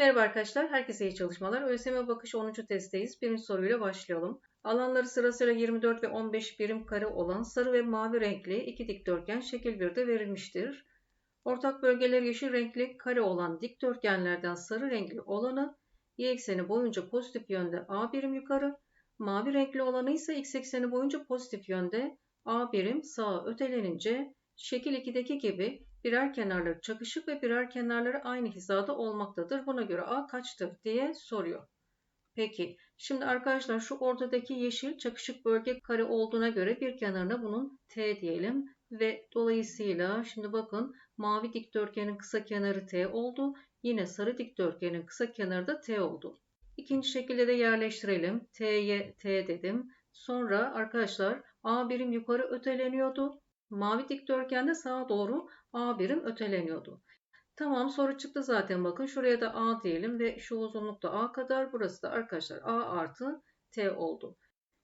Merhaba arkadaşlar, herkese iyi çalışmalar. ÖSYM bakış 10. testteyiz. Birinci soruyla başlayalım. Alanları sırasıyla 24 ve 15 birim kare olan sarı ve mavi renkli iki dikdörtgen şekil 1'de verilmiştir. Ortak bölgeleri yeşil renkli kare olan dikdörtgenlerden sarı renkli olanı y ekseni boyunca pozitif yönde a birim yukarı, mavi renkli olanı ise x ekseni boyunca pozitif yönde a birim sağa ötelenince şekil 2'deki gibi birer kenarları çakışık ve birer kenarları aynı hizada olmaktadır. Buna göre A kaçtır diye soruyor. Peki şimdi arkadaşlar şu ortadaki yeşil çakışık bölge kare olduğuna göre bir kenarına bunun T diyelim ve dolayısıyla şimdi bakın mavi dikdörtgenin kısa kenarı T oldu. Yine sarı dikdörtgenin kısa kenarı da T oldu. İkinci şekilde de yerleştirelim. T'ye T dedim. Sonra arkadaşlar A birim yukarı öteleniyordu. Mavi dikdörtgende sağa doğru A birim öteleniyordu. Tamam soru çıktı zaten bakın. Şuraya da A diyelim ve şu uzunluk da A kadar. Burası da arkadaşlar A artı T oldu.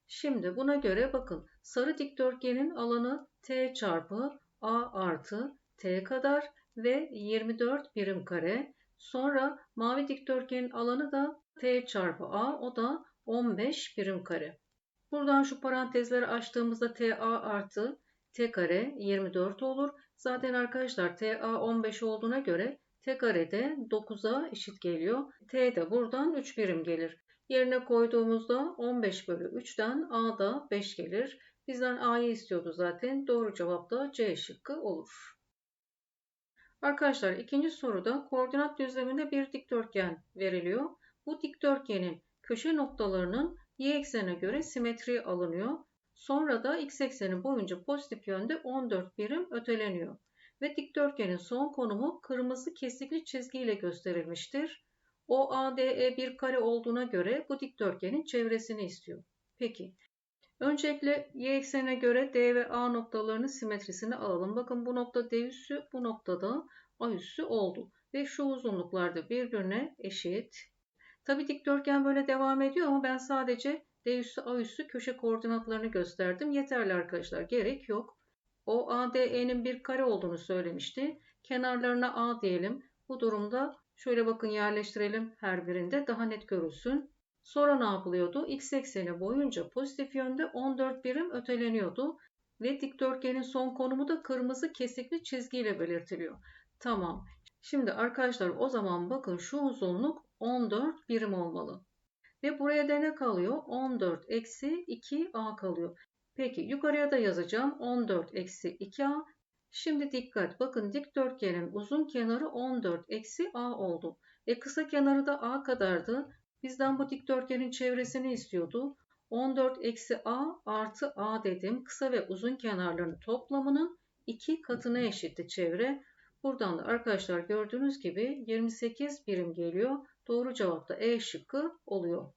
Şimdi buna göre bakın sarı dikdörtgenin alanı T çarpı A artı T kadar ve 24 birim kare. Sonra mavi dikdörtgenin alanı da T çarpı A o da 15 birim kare. Buradan şu parantezleri açtığımızda TA artı t kare 24 olur. Zaten arkadaşlar TA 15 olduğuna göre t kare de 9'a eşit geliyor. T de buradan 3 birim gelir. Yerine koyduğumuzda 15 bölü 3'ten A da 5 gelir. Bizden A'yı istiyordu zaten. Doğru cevap da C şıkkı olur. Arkadaşlar ikinci soruda koordinat düzleminde bir dikdörtgen veriliyor. Bu dikdörtgenin köşe noktalarının y eksenine göre simetri alınıyor. Sonra da x ekseni boyunca pozitif yönde 14 birim öteleniyor. Ve dikdörtgenin son konumu kırmızı kesikli çizgiyle gösterilmiştir. OADE bir kare olduğuna göre bu dikdörtgenin çevresini istiyor. Peki. Öncelikle y eksenine göre D ve A noktalarının simetrisini alalım. Bakın bu nokta D üssü, bu noktada A üssü oldu. Ve şu uzunluklar da birbirine eşit. Tabi dikdörtgen böyle devam ediyor ama ben sadece D üssü A üssü köşe koordinatlarını gösterdim. Yeterli arkadaşlar. Gerek yok. O ADE'nin bir kare olduğunu söylemişti. Kenarlarına A diyelim. Bu durumda şöyle bakın yerleştirelim her birinde daha net görülsün. Sonra ne yapılıyordu? X ekseni boyunca pozitif yönde 14 birim öteleniyordu. Ve dikdörtgenin son konumu da kırmızı kesikli çizgiyle belirtiliyor. Tamam. Şimdi arkadaşlar o zaman bakın şu uzunluk 14 birim olmalı. Ve buraya da ne kalıyor? 14 eksi 2a kalıyor. Peki yukarıya da yazacağım. 14 eksi 2a. Şimdi dikkat. Bakın dikdörtgenin uzun kenarı 14 eksi a oldu. E kısa kenarı da a kadardı. Bizden bu dikdörtgenin çevresini istiyordu. 14 eksi a artı a dedim. Kısa ve uzun kenarlarının toplamının 2 katına eşitti çevre. Buradan da arkadaşlar gördüğünüz gibi 28 birim geliyor. Doğru cevap da E şıkkı oluyor.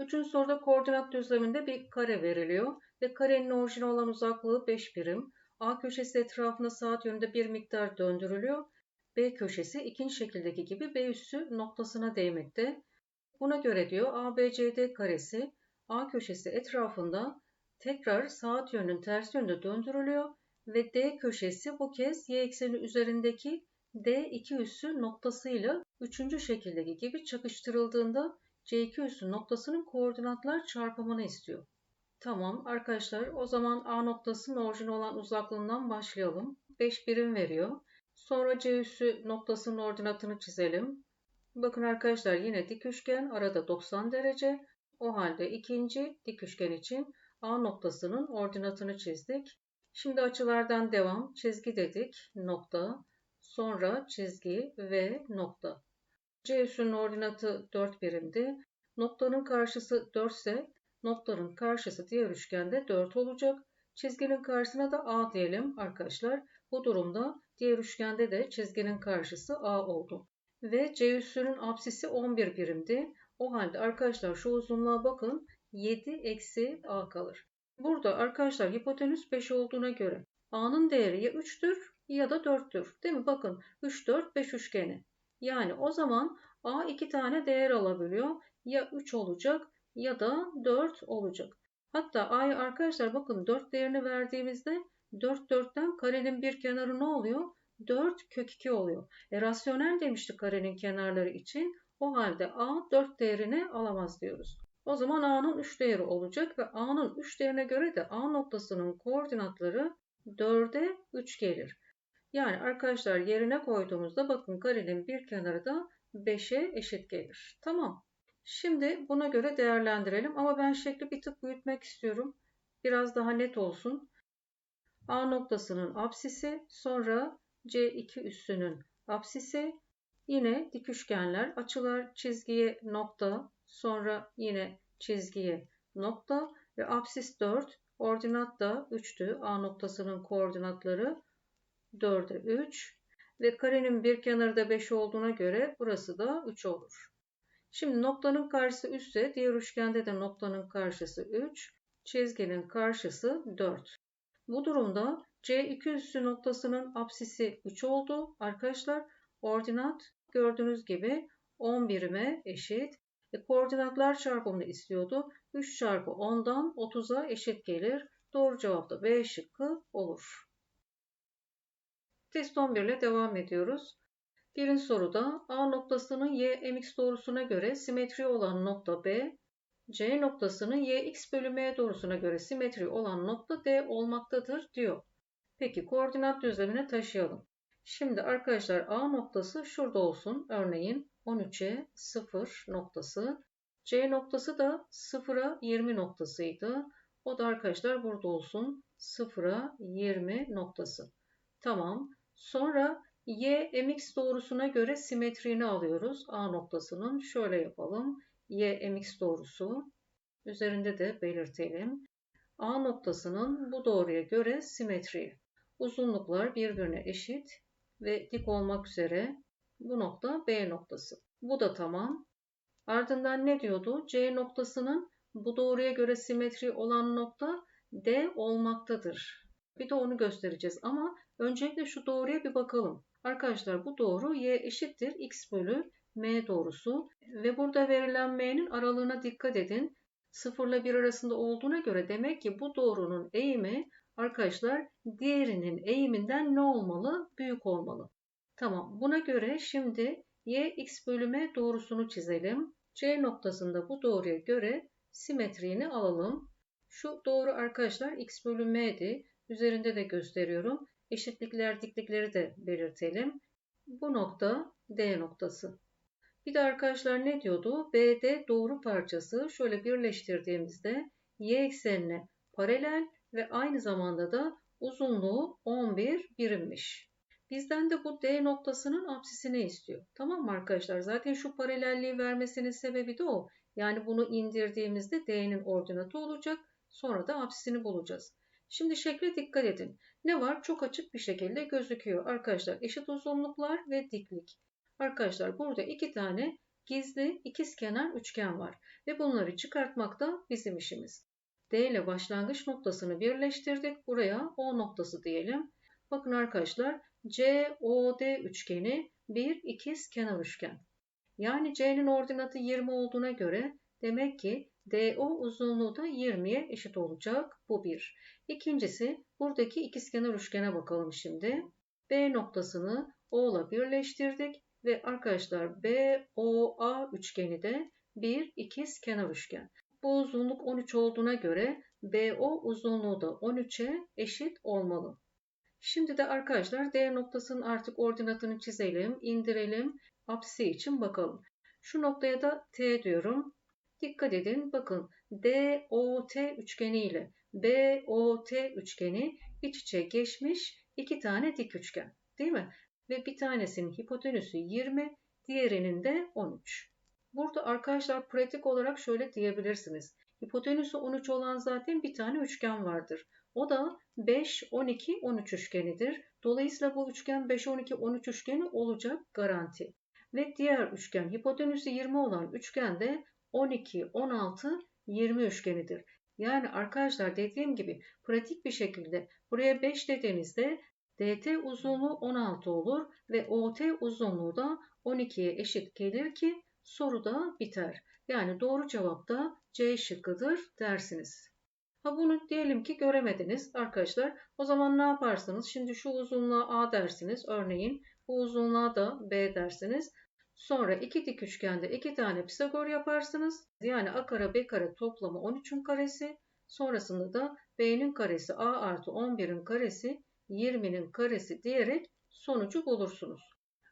Üçüncü soruda koordinat düzleminde bir kare veriliyor ve karenin orijine olan uzaklığı 5 birim. A köşesi etrafında saat yönünde bir miktar döndürülüyor. B köşesi ikinci şekildeki gibi B üssü noktasına değmekte. Buna göre diyor ABCD karesi A köşesi etrafında tekrar saat yönünün ters yönde döndürülüyor ve D köşesi bu kez y ekseni üzerindeki D2 üssü noktasıyla üçüncü şekildeki gibi çakıştırıldığında C2 üssü noktasının koordinatlar çarpımını istiyor. Tamam arkadaşlar o zaman A noktasının orijin olan uzaklığından başlayalım. 5 birim veriyor. Sonra C üssü noktasının ordinatını çizelim. Bakın arkadaşlar yine dik üçgen arada 90 derece. O halde ikinci dik üçgen için A noktasının ordinatını çizdik. Şimdi açılardan devam. Çizgi dedik. Nokta. Sonra çizgi ve nokta. C üssünün ordinatı 4 birimdi. Noktanın karşısı 4 ise noktanın karşısı diğer üçgende 4 olacak. Çizginin karşısına da A diyelim arkadaşlar. Bu durumda diğer üçgende de çizginin karşısı A oldu. Ve C üssünün apsisi 11 birimdi. O halde arkadaşlar şu uzunluğa bakın 7 eksi A kalır. Burada arkadaşlar hipotenüs 5 olduğuna göre A'nın değeri ya 3'tür ya da 4'tür. Değil mi? Bakın 3, 4, 5 üçgeni. Yani o zaman A iki tane değer alabiliyor. Ya 3 olacak ya da 4 olacak. Hatta A'yı arkadaşlar bakın 4 değerini verdiğimizde 4 4'ten karenin bir kenarı ne oluyor? 4 kök 2 oluyor. E, rasyonel demiştik karenin kenarları için. O halde a 4 değerini alamaz diyoruz. O zaman a'nın 3 değeri olacak ve a'nın 3 değerine göre de a noktasının koordinatları 4'e 3 gelir. Yani arkadaşlar yerine koyduğumuzda bakın karenin bir kenarı da 5'e eşit gelir. Tamam. Şimdi buna göre değerlendirelim ama ben şekli bir tık büyütmek istiyorum. Biraz daha net olsun. A noktasının apsisi, sonra C2 üssünün apsisi, yine dik üçgenler, açılar çizgiye nokta, sonra yine çizgiye nokta ve apsis 4, ordinat da 3'tü. A noktasının koordinatları 4'e 3 ve karenin bir kenarı da 5 olduğuna göre burası da 3 olur. Şimdi noktanın karşısı 3 ise diğer üçgende de noktanın karşısı 3, çizginin karşısı 4. Bu durumda C2 üssü noktasının apsisi 3 oldu. Arkadaşlar ordinat gördüğünüz gibi 10 birime eşit. E, koordinatlar çarpımını istiyordu. 3 çarpı 10'dan 30'a eşit gelir. Doğru cevap da B şıkkı olur. Test 11 ile devam ediyoruz. Birinci soruda A noktasının y mx doğrusuna göre simetri olan nokta B, C noktasının yx bölü m doğrusuna göre simetri olan nokta D olmaktadır diyor. Peki koordinat düzlemine taşıyalım. Şimdi arkadaşlar A noktası şurada olsun. Örneğin 13'e 0 noktası. C noktası da 0'a 20 noktasıydı. O da arkadaşlar burada olsun. 0'a 20 noktası. Tamam. Sonra y mx doğrusuna göre simetriğini alıyoruz. A noktasının şöyle yapalım. y mx doğrusu üzerinde de belirtelim. A noktasının bu doğruya göre simetriği. Uzunluklar birbirine eşit ve dik olmak üzere bu nokta B noktası. Bu da tamam. Ardından ne diyordu? C noktasının bu doğruya göre simetri olan nokta D olmaktadır. Bir de onu göstereceğiz ama öncelikle şu doğruya bir bakalım. Arkadaşlar bu doğru y eşittir x bölü m doğrusu ve burada verilen m'nin aralığına dikkat edin. 0 ile 1 arasında olduğuna göre demek ki bu doğrunun eğimi arkadaşlar diğerinin eğiminden ne olmalı? Büyük olmalı. Tamam buna göre şimdi y x bölü m doğrusunu çizelim. C noktasında bu doğruya göre simetriğini alalım. Şu doğru arkadaşlar x bölü m'di. Üzerinde de gösteriyorum. Eşitlikler diklikleri de belirtelim. Bu nokta D noktası. Bir de arkadaşlar ne diyordu? BD doğru parçası şöyle birleştirdiğimizde y eksenine paralel ve aynı zamanda da uzunluğu 11 birimmiş. Bizden de bu D noktasının apsisini istiyor. Tamam mı arkadaşlar? Zaten şu paralelliği vermesinin sebebi de o. Yani bunu indirdiğimizde D'nin ordinatı olacak. Sonra da apsisini bulacağız. Şimdi şekle dikkat edin. Ne var? Çok açık bir şekilde gözüküyor. Arkadaşlar eşit uzunluklar ve diklik. Arkadaşlar burada iki tane gizli ikizkenar üçgen var. Ve bunları çıkartmak da bizim işimiz. D ile başlangıç noktasını birleştirdik. Buraya O noktası diyelim. Bakın arkadaşlar COD üçgeni bir ikiz kenar üçgen. Yani C'nin ordinatı 20 olduğuna göre demek ki DO uzunluğu da 20'ye eşit olacak. Bu bir. İkincisi buradaki ikizkenar üçgene bakalım şimdi. B noktasını O ile birleştirdik ve arkadaşlar BOA üçgeni de bir ikizkenar üçgen. Bu uzunluk 13 olduğuna göre BO uzunluğu da 13'e eşit olmalı. Şimdi de arkadaşlar D noktasının artık ordinatını çizelim, indirelim. Apsisi için bakalım. Şu noktaya da T diyorum. Dikkat edin bakın DOT üçgeni ile BOT üçgeni iç içe geçmiş iki tane dik üçgen değil mi? Ve bir tanesinin hipotenüsü 20, diğerinin de 13. Burada arkadaşlar pratik olarak şöyle diyebilirsiniz. Hipotenüsü 13 olan zaten bir tane üçgen vardır. O da 5, 12, 13 üçgenidir. Dolayısıyla bu üçgen 5, 12, 13 üçgeni olacak garanti. Ve diğer üçgen hipotenüsü 20 olan üçgen de 12, 16, 20 üçgenidir. Yani arkadaşlar dediğim gibi pratik bir şekilde buraya 5 dediğinizde DT uzunluğu 16 olur ve OT uzunluğu da 12'ye eşit gelir ki soru da biter. Yani doğru cevap da C şıkkıdır dersiniz. Ha bunu diyelim ki göremediniz arkadaşlar. O zaman ne yaparsınız? Şimdi şu uzunluğa A dersiniz. Örneğin bu uzunluğa da B dersiniz. Sonra iki dik üçgende iki tane Pisagor yaparsınız. Yani A kare B kare toplamı 13'ün karesi. Sonrasında da B'nin karesi A artı 11'in karesi 20'nin karesi diyerek sonucu bulursunuz.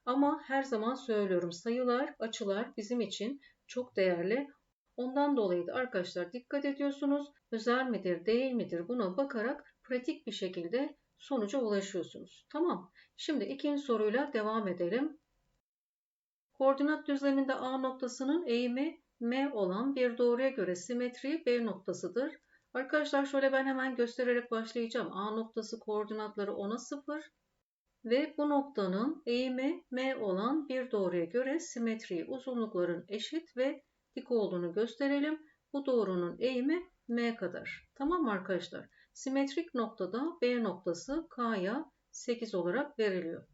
Ama her zaman söylüyorum sayılar, açılar bizim için çok değerli. Ondan dolayı da arkadaşlar dikkat ediyorsunuz. Özel midir, değil midir buna bakarak pratik bir şekilde sonuca ulaşıyorsunuz. Tamam. Şimdi ikinci soruyla devam edelim. Koordinat düzleminde A noktasının eğimi M olan bir doğruya göre simetri B noktasıdır. Arkadaşlar şöyle ben hemen göstererek başlayacağım. A noktası koordinatları 10'a 0 ve bu noktanın eğimi M olan bir doğruya göre simetri uzunlukların eşit ve dik olduğunu gösterelim. Bu doğrunun eğimi M kadar. Tamam arkadaşlar? Simetrik noktada B noktası K'ya 8 olarak veriliyor.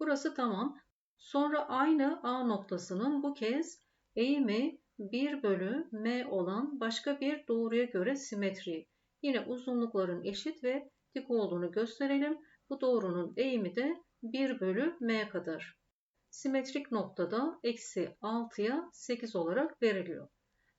Burası tamam. Sonra aynı A noktasının bu kez eğimi 1 bölü M olan başka bir doğruya göre simetri. Yine uzunlukların eşit ve dik olduğunu gösterelim. Bu doğrunun eğimi de 1 bölü M kadar. Simetrik noktada eksi 6'ya 8 olarak veriliyor.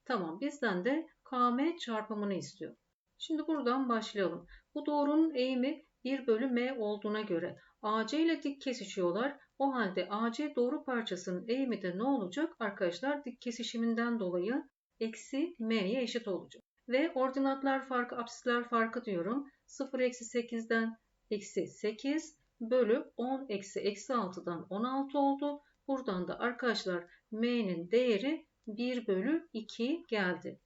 Tamam bizden de KM çarpımını istiyor. Şimdi buradan başlayalım. Bu doğrunun eğimi 1 bölü M olduğuna göre AC ile dik kesişiyorlar. O halde AC doğru parçasının eğimi de ne olacak? Arkadaşlar dik kesişiminden dolayı eksi M'ye eşit olacak. Ve ordinatlar farkı, apsisler farkı diyorum. 0 eksi 8'den eksi 8 bölü 10 eksi eksi 6'dan 16 oldu. Buradan da arkadaşlar M'nin değeri 1 bölü 2 geldi.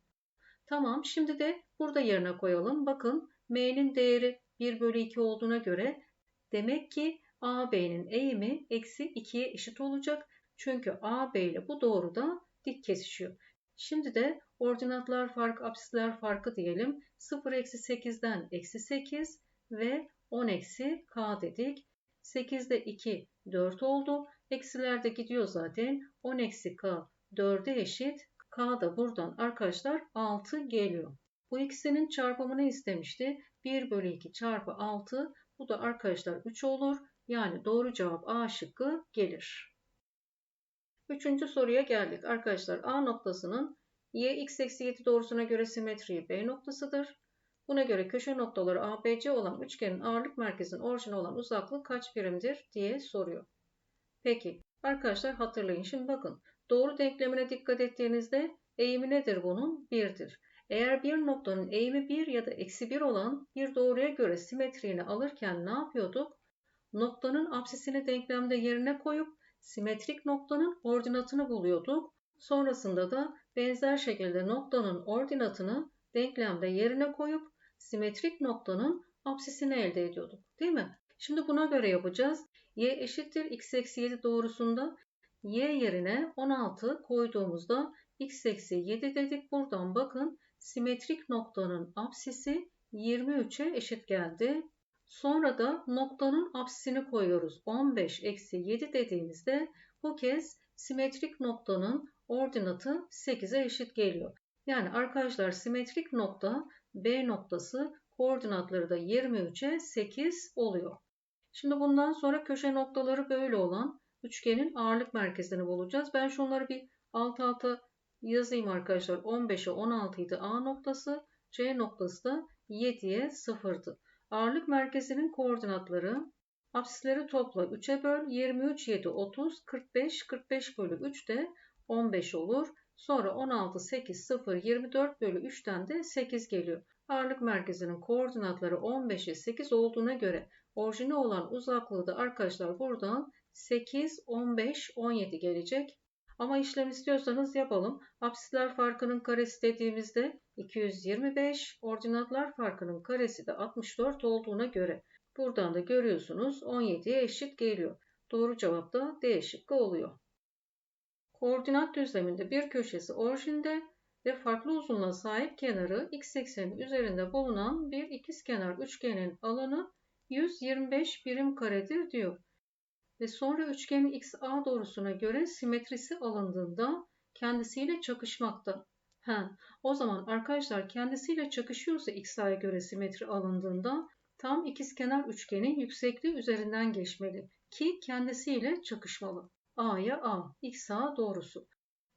Tamam şimdi de burada yerine koyalım. Bakın M'nin değeri 1 bölü 2 olduğuna göre demek ki AB'nin eğimi eksi 2'ye eşit olacak. Çünkü AB ile bu doğruda dik kesişiyor. Şimdi de ordinatlar farkı, apsisler farkı diyelim. 0 eksi 8'den eksi 8 ve 10 eksi k dedik. 8'de 2 4 oldu. Eksiler de gidiyor zaten. 10 eksi k 4'e eşit. K da buradan arkadaşlar 6 geliyor. Bu ikisinin çarpımını istemişti. 1 bölü 2 çarpı 6. Bu da arkadaşlar 3 olur. Yani doğru cevap A şıkkı gelir. Üçüncü soruya geldik. Arkadaşlar A noktasının y x eksi 7 doğrusuna göre simetriği B noktasıdır. Buna göre köşe noktaları ABC olan üçgenin ağırlık merkezinin orijine olan uzaklığı kaç birimdir diye soruyor. Peki arkadaşlar hatırlayın. Şimdi bakın doğru denklemine dikkat ettiğinizde eğimi nedir bunun? 1'dir. Eğer bir noktanın eğimi 1 ya da eksi 1 olan bir doğruya göre simetriğini alırken ne yapıyorduk? Noktanın apsisini denklemde yerine koyup simetrik noktanın ordinatını buluyorduk. Sonrasında da benzer şekilde noktanın ordinatını denklemde yerine koyup simetrik noktanın apsisini elde ediyorduk. Değil mi? Şimdi buna göre yapacağız. y eşittir x eksi 7 doğrusunda y yerine 16 koyduğumuzda x eksi 7 dedik. Buradan bakın simetrik noktanın apsisi 23'e eşit geldi. Sonra da noktanın apsisini koyuyoruz. 15 eksi 7 dediğimizde bu kez simetrik noktanın ordinatı 8'e eşit geliyor. Yani arkadaşlar simetrik nokta B noktası koordinatları da 23'e 8 oluyor. Şimdi bundan sonra köşe noktaları böyle olan üçgenin ağırlık merkezini bulacağız. Ben şunları bir alt alta yazayım arkadaşlar. 15'e 16 idi A noktası. C noktası da 7'ye 0'dı. Ağırlık merkezinin koordinatları apsisleri topla 3'e böl 23, 7, 30, 45, 45 bölü 3 de 15 olur. Sonra 16, 8, 0, 24 bölü 3'ten de 8 geliyor. Ağırlık merkezinin koordinatları 15'e 8 olduğuna göre orijine olan uzaklığı da arkadaşlar buradan 8, 15, 17 gelecek. Ama işlem istiyorsanız yapalım. Apsisler farkının karesi dediğimizde 225, ordinatlar farkının karesi de 64 olduğuna göre buradan da görüyorsunuz 17'ye eşit geliyor. Doğru cevap da D şıkkı oluyor. Koordinat düzleminde bir köşesi orijinde ve farklı uzunluğa sahip kenarı x eksenin üzerinde bulunan bir ikizkenar üçgenin alanı 125 birim karedir diyor. Ve sonra üçgenin XA doğrusuna göre simetrisi alındığında kendisiyle çakışmakta. Ha, o zaman arkadaşlar kendisiyle çakışıyorsa x a'ya göre simetri alındığında tam ikizkenar üçgenin yüksekliği üzerinden geçmeli ki kendisiyle çakışmalı. A'ya A, x a doğrusu.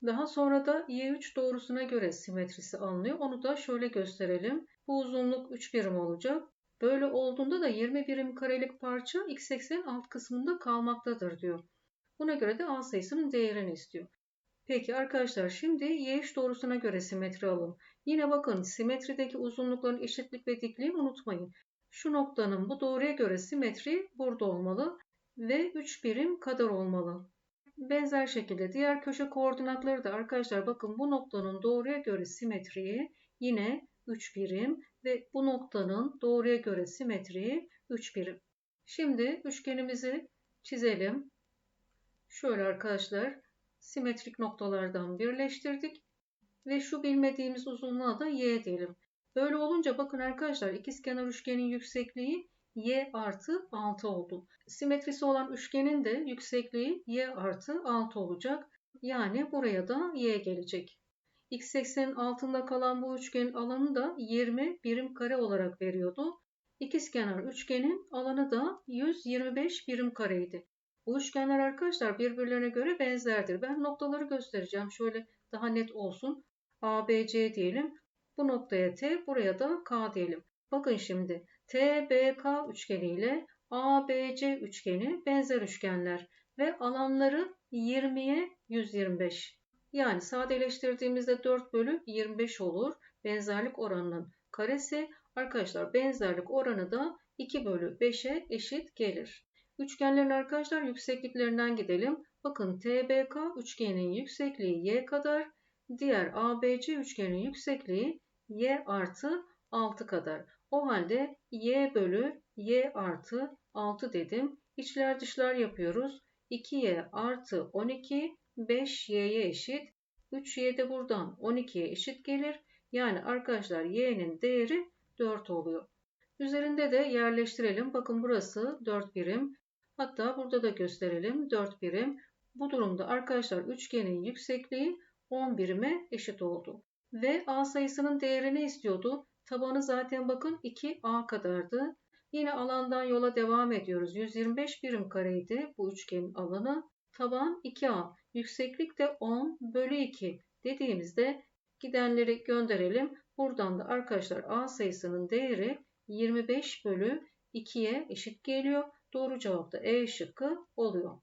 Daha sonra da y3 doğrusuna göre simetrisi alınıyor. Onu da şöyle gösterelim. Bu uzunluk 3 birim olacak. Böyle olduğunda da 20 birim karelik parça x eksenin alt kısmında kalmaktadır diyor. Buna göre de a sayısının değerini istiyor. Peki arkadaşlar şimdi y3 doğrusuna göre simetri alın. Yine bakın simetrideki uzunlukların eşitlik ve dikliğini unutmayın. Şu noktanın bu doğruya göre simetri burada olmalı ve 3 birim kadar olmalı. Benzer şekilde diğer köşe koordinatları da arkadaşlar bakın bu noktanın doğruya göre simetriyi yine 3 birim ve bu noktanın doğruya göre simetriyi 3 birim. Şimdi üçgenimizi çizelim. Şöyle arkadaşlar simetrik noktalardan birleştirdik ve şu bilmediğimiz uzunluğa da y diyelim. Böyle olunca bakın arkadaşlar ikizkenar üçgenin yüksekliği y artı 6 oldu. Simetrisi olan üçgenin de yüksekliği y artı 6 olacak. Yani buraya da y gelecek. X eksenin altında kalan bu üçgenin alanı da 20 birim kare olarak veriyordu. İkizkenar üçgenin alanı da 125 birim kareydi. Bu üçgenler arkadaşlar birbirlerine göre benzerdir. Ben noktaları göstereceğim. Şöyle daha net olsun. ABC diyelim. Bu noktaya T, buraya da K diyelim. Bakın şimdi TBK üçgeni ile ABC üçgeni benzer üçgenler ve alanları 20'ye 125. Yani sadeleştirdiğimizde 4 bölü 25 olur. Benzerlik oranının karesi. Arkadaşlar benzerlik oranı da 2 bölü 5'e eşit gelir. Üçgenlerin arkadaşlar yüksekliklerinden gidelim. Bakın TBK üçgeninin yüksekliği y kadar. Diğer ABC üçgenin yüksekliği y artı 6 kadar. O halde y bölü y artı 6 dedim. İçler dışlar yapıyoruz. 2y artı 12 5y'ye eşit. 3y de buradan 12'ye eşit gelir. Yani arkadaşlar y'nin değeri 4 oluyor. Üzerinde de yerleştirelim. Bakın burası 4 birim. Hatta burada da gösterelim 4 birim. Bu durumda arkadaşlar üçgenin yüksekliği 10 birime eşit oldu. Ve A sayısının değerini istiyordu. Tabanı zaten bakın 2A kadardı. Yine alandan yola devam ediyoruz. 125 birim kareydi bu üçgenin alanı. Taban 2A. Yükseklik de 10 bölü 2 dediğimizde gidenleri gönderelim. Buradan da arkadaşlar A sayısının değeri 25 bölü 2'ye eşit geliyor. Doğru cevap da E şıkkı oluyor.